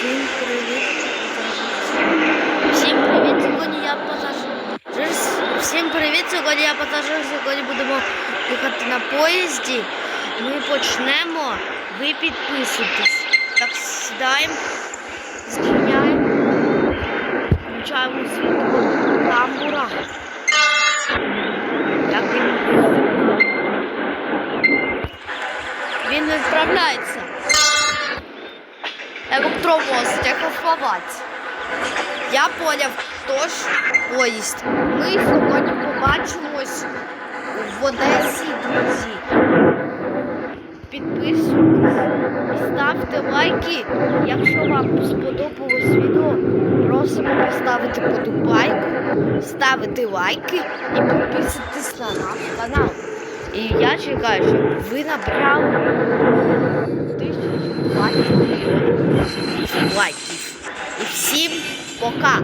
Всім привіт. Всім привіт, сьогодні я пасажир. Всім привіт, сьогодні я пасажир, сьогодні будемо їхати на поїзді. Ми почнемо. Ви підписуйтесь. Так, сідаємо, зміняємо, включаємо світло тамбура. Так він. Він не справляється. Електровоз, Чехословація. Я поняв, тож поїзд. Ми сьогодні побачимось в Одесі, друзі. Підписуйтесь і ставте лайки. Якщо вам сподобалось відео, просимо поставити подобайку, ставити лайки і підписуйтесь на наш канал. І я чекаю, щоб ви набрали тисячу лайків. І всім пока!